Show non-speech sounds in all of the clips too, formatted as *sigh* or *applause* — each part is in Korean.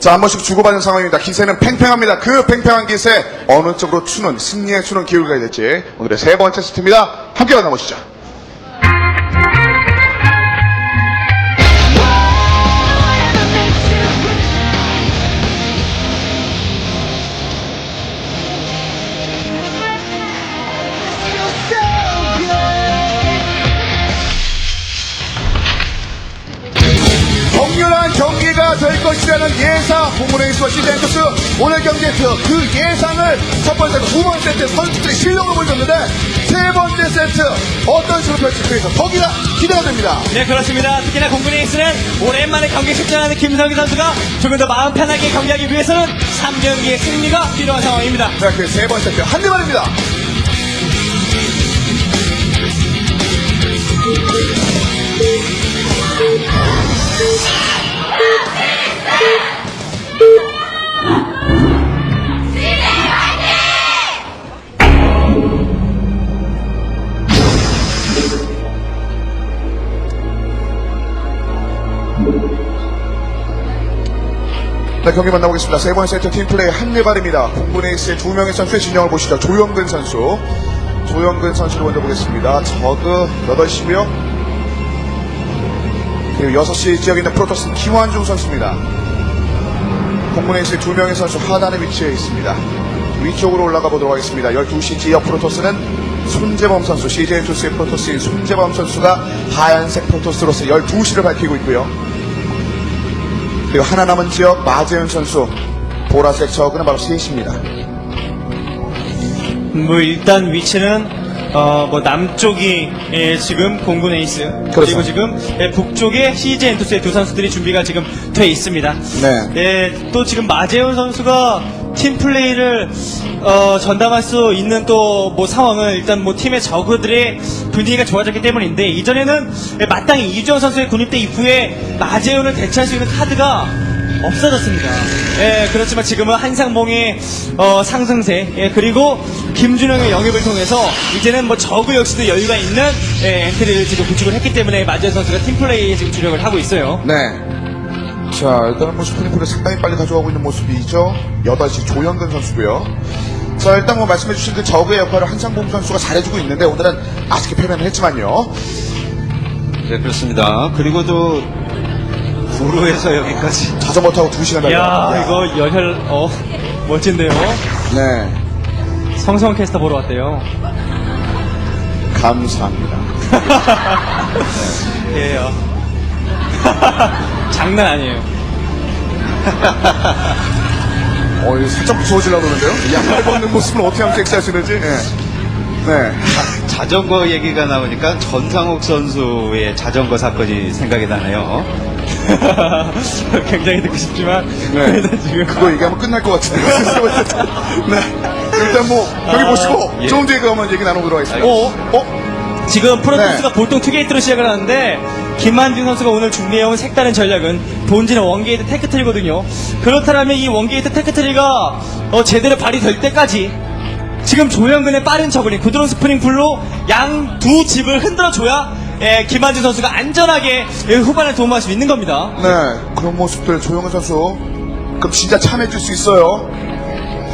자, 한 번씩 주고받는 상황입니다. 기세는 팽팽합니다. 그 팽팽한 기세, 어느 쪽으로 추는, 승리에 추는 기울가 될지, 오늘의 세 번째 세트입니다. 함께 만나보시죠. 경기가 될 것이라는 예상 공문에이스와 시즌투스 오늘 경기에서 그 예상을 첫 번째, 두 번째 세트 선수들이 실력을 보여줬는데 세 번째 세트 어떤 식으로 펼칠지 더기가 기대가 됩니다. 네 그렇습니다. 특히나 공군에이스는 오랜만에 경기 출전하는 김성기 선수가 조금 더 마음 편하게 경기하기 위해서는 3경기의 승리가 필요한 상황입니다. 자, 그 세 번째 세트 한대 말입니다. 경기 만나보겠습니다. 세 번째 세트 팀플레이 한대발입니다. 공군에이스의 두 명의 선수의 진영을 보시죠. 조영근 선수. 조영근 선수를 먼저 보겠습니다. 저그 8시고요. 그리고 6시 지역에 있는 프로토스 김환중 선수입니다. 공군에이스의 두 명의 선수 하단에 위치해 있습니다. 위쪽으로 올라가 보도록 하겠습니다. 12시 지역 프로토스는 손재범 선수, CJ 투스의 프로토스인 손재범 선수가 하얀색 프로토스로서 12시를 밝히고 있고요. 그리고 하나 남은 지역 마재현 선수 보라색 저그는 바로 셋입니다. 뭐 일단 위치는 어, 뭐 남쪽이 예, 지금 공군 에이스 그렇죠. 그리고 지금 예, 북쪽에 CJ 엔투스의 두 선수들이 준비가 지금 돼 있습니다. 네. 예, 또 지금 마재훈 선수가 팀 플레이를 어, 전담할 수 있는 또 뭐 상황은 일단 뭐 팀의 저그들의 분위기가 좋아졌기 때문인데 이전에는 예, 마땅히 이주영 선수의 군입대 이후에 마재훈을 대체할 수 있는 카드가 없어졌습니다. 예, 그렇지만 지금은 한상봉의 어, 상승세, 예, 그리고 김준영의 영입을 통해서 이제는 뭐 저그 역시도 여유가 있는 예, 엔트리를 지금 구축을 했기 때문에 마재현 선수가 팀플레이에 지금 주력을 하고 있어요. 네. 자, 일단은 뭐 스프링프를 상당히 빨리 가져가고 있는 모습이죠. 8시 조영근 선수고요. 자, 일단 뭐 말씀해주신 그 저그의 역할을 한상봉 선수가 잘해주고 있는데 오늘은 아쉽게 패배는 했지만요. 네, 그렇습니다. 그리고 또, 구로에서 여기까지. 자전거 타고 2시간 달려. 야, 이거 열혈, 어, 멋진데요. 네. 성성 캐스터 보러 왔대요. 감사합니다. *laughs* 예 요. *laughs* 장난 아니에요. *laughs* 어, 이거 살짝 무서워지려고 그러는데요? 양말 벗는 모습을 어떻게 하면 섹시하시는지. 네. 네. 자전거 얘기가 나오니까 전상욱 선수의 자전거 사건이 생각이 나네요. *laughs* 굉장히 듣고 싶지만 네. 지금 그거 얘기하면 끝날 것 같은데. *laughs* 네. 일단 뭐, 여기 아, 보시고, 예. 조금 뒤에 가면 얘기 나눠보도록 하겠습니다. 어? 어? 지금 프로토스가 네. 볼통 투게이트로 시작을 하는데 김만중 선수가 오늘 준비해온 색다른 전략은 본진의 원게이트 테크트리거든요. 그렇다면 이 원게이트 테크트리가 어, 제대로 발휘될 때까지 지금 조영근의 빠른 저글링 구드론 스프링풀로 양 두 집을 흔들어줘야 예, 김만중 선수가 안전하게 예, 후반에 도움할 수 있는 겁니다. 네, 그런 모습들 조영은 선수 그럼 진짜 참해줄 수 있어요.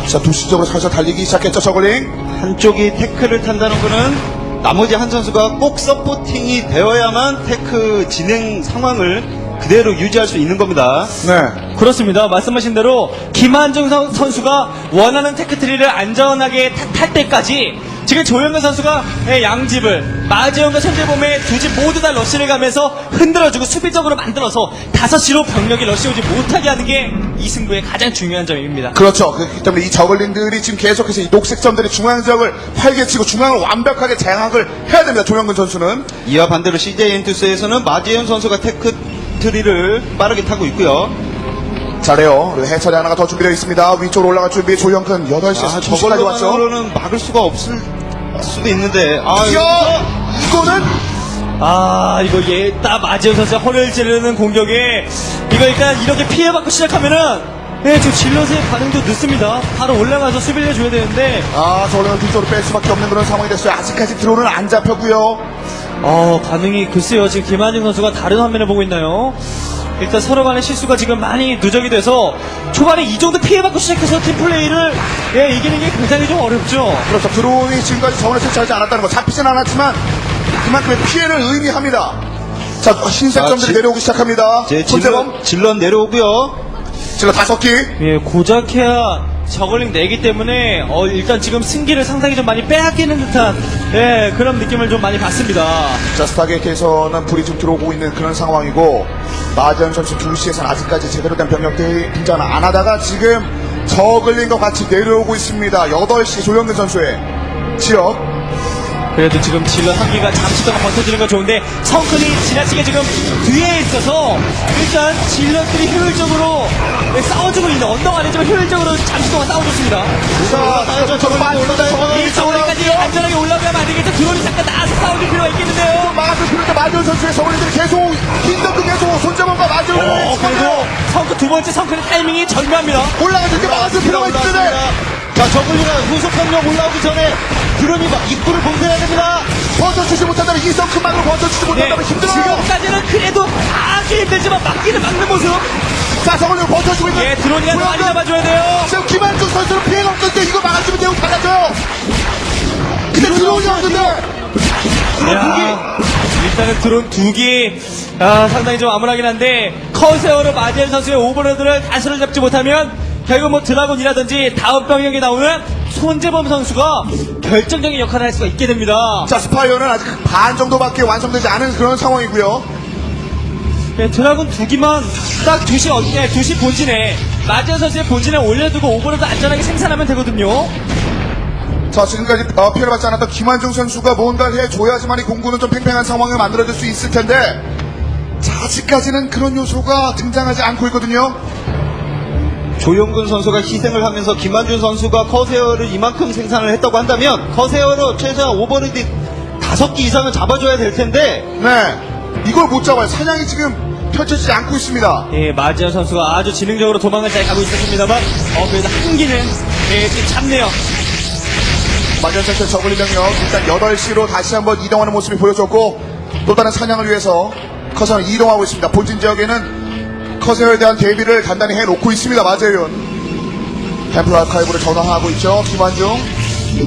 자, 도시적으로 살살 달리기 시작했죠, 저글링. 한쪽이 태클을 탄다는 거는 나머지 한 선수가 꼭 서포팅이 되어야만 테크 진행 상황을 그대로 유지할 수 있는 겁니다. 네. 그렇습니다. 말씀하신 대로 김한중 선- 선수가 원하는 테크트리를 안전하게 타- 탈 때까지 지금 조영근 선수가 예, 양집을 마재현과 손재범의 두 집 모두 다 러시를 가면서 흔들어주고 수비적으로 만들어서 5시로 병력이 러시 오지 못하게 하는 게 이 승부의 가장 중요한 점입니다. 그렇죠. 그렇기 때문에 이 저글링들이 지금 계속해서 이 녹색 점들이 중앙지역을 활개치고 중앙을 완벽하게 장악을 해야 됩니다, 조영근 선수는. 이와 반대로 CJ 엔투스에서는 마지현 선수가 테크 트리를 빠르게 타고 있고요. 잘해요. 그리고 해철이 하나가 더 준비되어 있습니다. 위쪽으로 올라갈 준비 조영근 8시에서 아, 2시까지 왔죠. 저걸로만으로는 막을 수가 없을 수도 있는데. 아, 이야, 이거는 아 이거 얘딱 마재현 선수가 허를 찌르는 공격에 이거 일단 이렇게 피해받고 시작하면은 네, 지금 질럿의 반응도 늦습니다. 바로 올라가서 수비를 해줘야 되는데 아, 저글링을 뒤쪽으로 뺄 수밖에 없는 그런 상황이 됐어요. 아직까지 드론은 안 잡혔고요. 어, 반응이 글쎄요. 지금 김한중 선수가 다른 화면을 보고 있나요? 일단 서로 간의 실수가 지금 많이 누적이 돼서 초반에 이 정도 피해받고 시작해서 팀 플레이를 예, 이기는 게 굉장히 좀 어렵죠. 그렇죠. 드론이 지금까지 자원을 채취하지 않았다는 거. 잡히진 않았지만 그만큼의 피해를 의미합니다. 자, 흰색 자, 점들이 지- 내려오기 시작합니다. 제 손재범, 질러, 질러 내려오고요. 질러 다섯 기. 예, 고작해야 저글링 내기 때문에 어, 일단 지금 승기를 상당히 좀 많이 빼앗기는 듯한 예, 그런 느낌을 좀 많이 받습니다. 자, 스타게이트에서는 불이 좀 들어오고 있는 그런 상황이고, 마지현 선수 2시에서는 아직까지 제대로 된 병력들이 등장을 안 하다가 지금 저글링과 같이 내려오고 있습니다. 8시 조영근 선수의 지역. 그래도 지금 질러 한 개가 잠시 동안 버텨주는 건 좋은데 성큰이 지나치게 지금 뒤에 있어서 일단 질러들이 효율적으로 예, 싸워주고 있는 언덕 아니지만 효율적으로 잠시 동안 싸워줬습니다. 저기까지 안전하게 올라가면 안 되겠죠. 드론이 잠깐 나와서 싸워줄 필요가 있겠는데요. 막아줄 필요인데 마지현 선수의 저글링들이 계속, 흰덕도 계속 손재범과 마지현 어, 그래도 성큰 두 번째 성큰의 타이밍이 절묘합니다. 올라가줄 때 막아줄 필요가 있는데. 자, 저글링은 후속 병력 올라오기 전에 드론이 막 입구를 봉쇄해야 됩니다. 버텨주지 못한다면 이성큼만으로 버텨주지 네, 못한다면 힘들어요. 지금까지는 그래도 하기 힘들지만 막기는 막는 모습. 자, 저글링 버텨주고 있는. 예, 드론이라도 많이 조영근. 잡아줘야 돼요. 지금 김한중 선수는 피해가 없는데 이거 막아주면 대우 달라져요. 근데 드론이 없는데 야, 일단은 드론 두 개, 아, 상당히 좀 암울하긴 한데, 커세어로 마디엘 선수의 오버로드를 가수를 잡지 못하면, 결국 뭐 드라곤이라든지 다음 병력에 나오는 손재범 선수가 결정적인 역할을 할 수가 있게 됩니다. 자 스파이어는 아직 반 정도밖에 완성되지 않은 그런 상황이고요. 네, 드라곤 두 기만 딱 2시, 어, 네, 2시 본진에, 마디엘 선수의 본진에 올려두고 오버로드 안전하게 생산하면 되거든요. 자 지금까지 어, 피해를 받지 않았던 김한중 선수가 뭔가를 해줘야지만 이 공구는 좀 팽팽한 상황을 만들어줄 수 있을 텐데 자, 아직까지는 그런 요소가 등장하지 않고 있거든요. 조용근 선수가 희생을 하면서 김한준 선수가 커세어를 이만큼 생산을 했다고 한다면 커세어로 최소한 오버리드 다섯 개 이상은 잡아줘야 될 텐데 네, 이걸 못 잡아요. 사냥이 지금 펼쳐지지 않고 있습니다. 예, 마지아 선수가 아주 지능적으로 도망을 잘 가고 있었습니다만, 어, 그래도 한 기는, 예, 좀. 마지막 선수 저글링 병력 일단 8시로 다시 한번 이동하는 모습이 보여줬고 또 다른 사냥을 위해서 커서는 이동하고 있습니다. 본진 지역에는 커세어에 대한 대비를 단단히 해놓고 있습니다. 마재윤 템플 아카이브를 전화하고 있죠. 김한중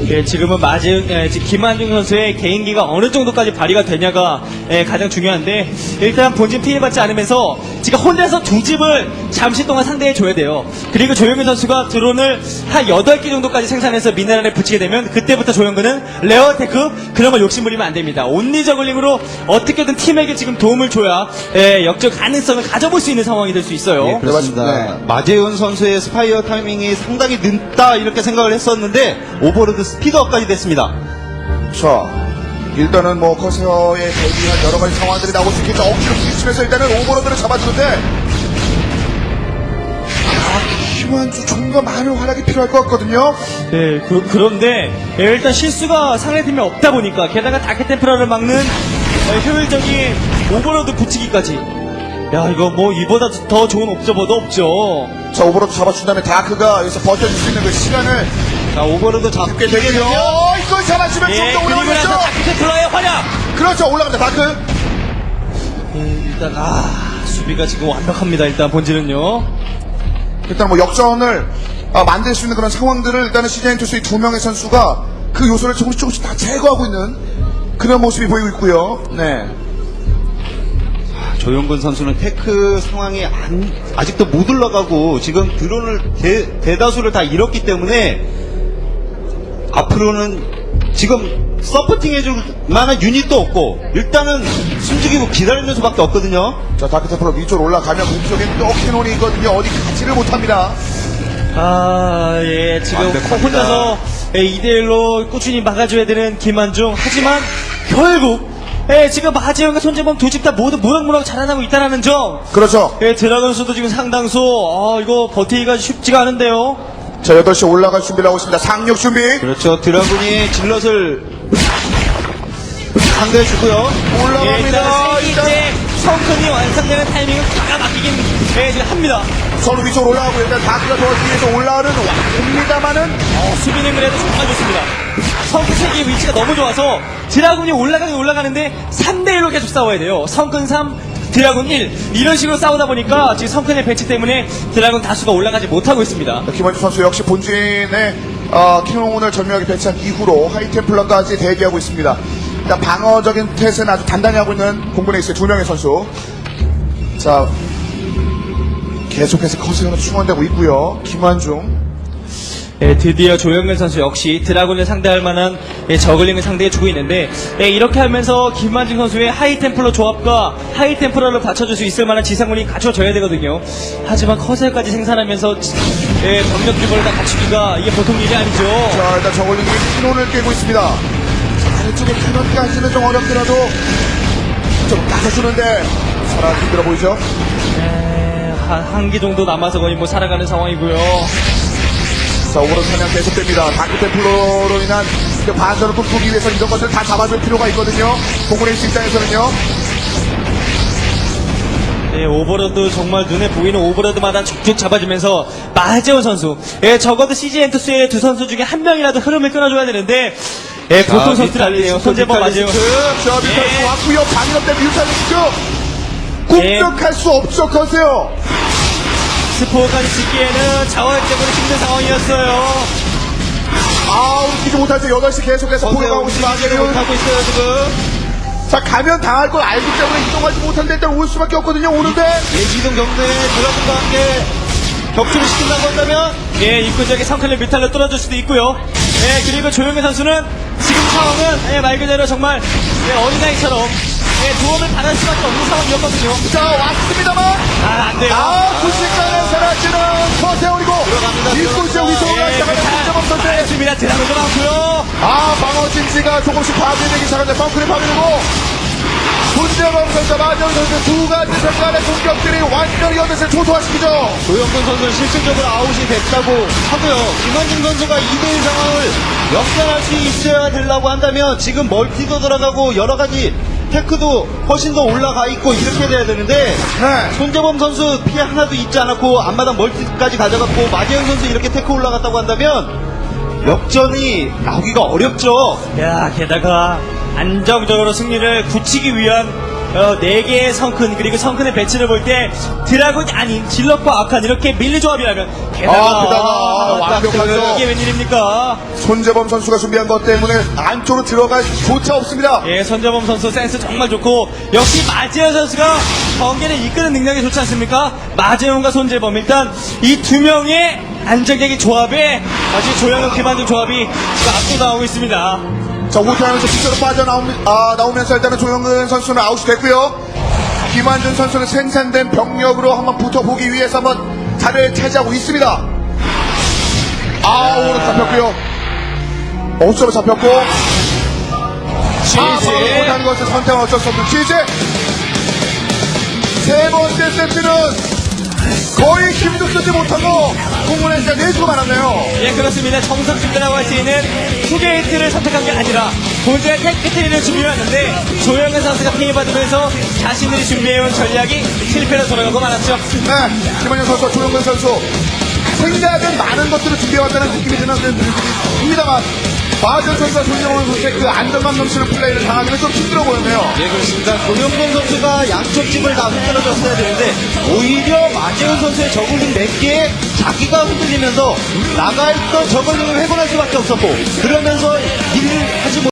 예, 지금은 마지은, 예, 지금 김한중 선수의 개인기가 어느 정도까지 발휘가 되냐가 예, 가장 중요한데 일단 본진 피해받지 않으면서 지금 혼자서 두 집을 잠시 동안 상대해 줘야 돼요. 그리고 조영근 선수가 드론을 한 8개 정도까지 생산해서 미네랄에 붙이게 되면 그때부터 조영근은 레어테크 그런 걸 욕심부리면 안 됩니다. 온리 저글링으로 어떻게든 팀에게 지금 도움을 줘야 예, 역적 가능성을 가져볼 수 있는 상황이 될 수 있어요. 예, 그렇습니다. 네. 마재훈 선수의 스파이어 타이밍이 상당히 늦다 이렇게 생각을 했었는데 오버로드 스피드업까지 됐습니다. 자 일단은 뭐 커세어에 대비한 여러 가지 상황들이 나오고 있겠죠. 억지로 부딪히면서 일단은 오버로드를 잡아주는데 아, 김한중 좀더 많은 활약이 필요할 것 같거든요. 네, 그, 그런데 예, 일단 실수가 상대팀에 없다 보니까 게다가 다크 템프라를 막는 예, 효율적인 오버로드 붙이기까지 야 이거 뭐 이보다 더 좋은 옵저버도 없죠 자 오버로드 잡아준 다음에 다크가 여기서 버텨줄 수 있는 그 시간을 자 오버로드 잡게 꽤 되겠죠. 되겠죠. 어, 이걸 잡아주면 예, 좀더 그리고 올라오겠죠. 나서 다크템플러의 활약 그렇죠 올라간다 다크. 예, 일단 아 수비가 지금 완벽합니다 일단 본질은요 일단 뭐 역전을 아, 만들 수 있는 그런 상황들을 일단은 시즌 투수의 두 명의 선수가 그 요소를 조금씩 조금씩 다 제거하고 있는 그런 모습이 보이고 있고요. 네. 조용근 선수는 테크 상황이 안- 아직도 못 올라가고 지금 드론을 대, 대다수를 다 잃었기 때문에 앞으로는 지금 서포팅 해줄 만한 유닛도 없고 일단은 숨죽이고 기다리는 수밖에 없거든요. 자 다크테프로 위쪽으로 올라가면 공격에 또 캐논이 있거든요. 어디 가지를 못합니다. 아, 예, 지금 완벽합니다. 혼자서 예, 2대1로 꾸준히 막아줘야 되는 김한중. 하지만 결국, 예, 지금 마재영과 손재범 두 집 다 모두 무럭무럭 자라나고 있다는 점. 그렇죠. 예, 드라곤 수도 지금 상당수, 아, 이거 버티기가 쉽지가 않은데요. 자 8시 올라갈 준비를 하고 있습니다. 상륙 준비. 그렇죠. 드라군이 질럿을 상대해주고요. 예, 올라갑니다. 일단은 일단 세기째 성큰이 완성되는 타이밍은 기가 막히긴, 예, 지금 합니다. 서로 위쪽으로 올라가고 일단 다크가 도와주기 위해서 올라오는 옵니다만은 어, 수비는 그래도 정말 좋습니다. 세기의 위치가 너무 좋아서 드라군이 올라가긴 올라가는데 3대1로 계속 싸워야 돼요. 성큰 3, 드라군 1 이런 식으로 싸우다 보니까 지금 성큰의 배치 때문에 드라군 다수가 올라가지 못하고 있습니다. 김원주 선수 역시 본진에 어, 킹롱을 절묘하게 배치한 이후로 하이템플러까지 대기하고 있습니다. 일단 방어적인 태세는 아주 단단히 하고 있는 공군에 있어요. 두 명의 선수. 자, 계속해서 커세어는 충원되고 있고요. 김환중. 예, 드디어 조영근 선수 역시 드라군을 상대할 만한 예, 저글링을 상대해주고 있는데 예, 이렇게 하면서 김만중 선수의 하이템플러 조합과 하이템플러를 받쳐줄 수 있을 만한 지상군이 갖춰져야 되거든요. 하지만 커세어까지 생산하면서 예, 병력 규모를 다 갖추기가 이게 보통 일이 아니죠. 자, 일단 저걸링이 키론을 깨고 있습니다. 자, 아래쪽에 키론까지는 좀 어렵더라도 좀 나서주는데 살아 힘들어 보이죠? 예, 한, 한기 정도 남아서 거의 뭐 살아가는 상황이고요. 자, 오버로 사냥 계속됩니다. 다크템플러로 인한 그 반전을 꿈꾸기 위해서 이런 것들을 다 잡아줄 필요가 있거든요. 공군의 입장에서는요. 예, 오버로드 정말 눈에 보이는 오버로드마다 쭉쭉 잡아주면서 마재원 선수 예, 적어도 CG 엔투스의 두 선수 중에 한 명이라도 흐름을 끊어줘야 되는데 예, 보통 선수들 아니에요 손재범 마재원 자, 뮤탈리스크 예. 왔고요. 방위업 때 뮤탈리스크. 예. 꿈쩍할 수 없죠, 커세요. 스포까지 짓기에는 자원 때문에 힘든 상황이었어요 아, 움직이지 못하죠. 8시 계속해서 커세어 보여가고 있습니다. 움직이지를. 못하고 있어요 지금. 자, 가면 당할 걸 알기 때문에 이동하지 못하는데 일단 올 수밖에 없거든요. 오는데. 예지동 경대에 드라군과 함께 격추를 시킨다고 한다면 예, 입구 지역에 성클레 뮤탈로 뚫어줄 수도 있고요 예, 그리고 조용현 선수는 지금 상황은 예, 말 그대로 정말 예, 어린아이처럼 예, 도움을 받을 수밖에 없는 상황이었거든요 자, 왔습니다만. 아, 안 돼요 아, 구식간에 사라지는 커세어리고. 들어갑니다. 지역 위쪽으로 예, 시작하는 손재범 선수. 맞습니다 드라곤도 많고요 아, 방어 진지가 조금씩 파괴되기 시작하는데 펑크를 파괴되고 손재범 선수와 마지원 선수 두 가지 선간의 공격들이 완전히 연대를 초토화시키죠. 조영근 선수는 실질적으로 아웃이 됐다고 하고요. 김원중 선수가 2대1 상황을 역전할 수 있어야 되려고 한다면 지금 멀티도 들어가고 여러 가지 테크도 훨씬 더 올라가 있고 이렇게 돼야 되는데 네. 손재범 선수 피해 하나도 있지 않았고 앞마당 멀티까지 가져갔고 마재현 선수 이렇게 테크 올라갔다고 한다면 역전이 나오기가 어렵죠. 야, 게다가 안정적으로 승리를 굳히기 위한 어, 4개의 성큰 그리고 성큰의 배치를 볼 때 드라곤이 아닌 질럿과 아칸 이렇게 밀리 조합이라면 게다가, 아, 게다가 완벽하죠. 이게 웬일입니까? 손재범 선수가 준비한 것 때문에 안쪽으로 들어갈 조차 없습니다. 예, 선재범 선수 센스 정말 좋고 역시 마재현 선수가 경기를 이끄는 능력이 좋지 않습니까? 마재현과 손재범 일단 이 두 명의 안정적인 조합에 아주 조영현 김한중 조합이 지금 나오고 있습니다. 자, 후퇴하면서 뒷으로 빠져나오면서 일단은 조영근 선수는 아웃이 됐고요. 김한준 선수는 생산된 병력으로 한번 붙어보기 위해서 한번 자리를 차지하고 있습니다. 아, 오늘 잡혔고요. 어쩌면 잡혔고. 아, 못하는 것을 선택은 어쩔 수 없는 치즈. 세 번째 세트는 거의 힘도 쓰지 못하고 공문에 진짜 내주고 말았네요. 예, 그렇습니다. 정석 준비라고 할 수 있는 투게이트를 선택한 게 아니라 본인의 테크트리를 준비해왔는데 조영현 선수가 피해받으면서 자신들이 준비해온 전략이 실패로 돌아가고 말았죠. 네, 김원현 선수와 조영근 선수 생각은 많은 것들을 준비해왔다는 느낌이 드는 느낌입니다만 선수와 손정원 선수의 그 안정감 넘치는 플레이를 당하기는 좀 힘들어 보였네요. 예, 그렇습니다. 조영근 선수가 양쪽 집을 다 흔들어줬어야 되는데, 오히려 마재훈 선수의 저글링 4개에 자기가 흔들리면서 나가 있던 저글링을 회군할 수밖에 없었고, 그러면서 일을 하지 못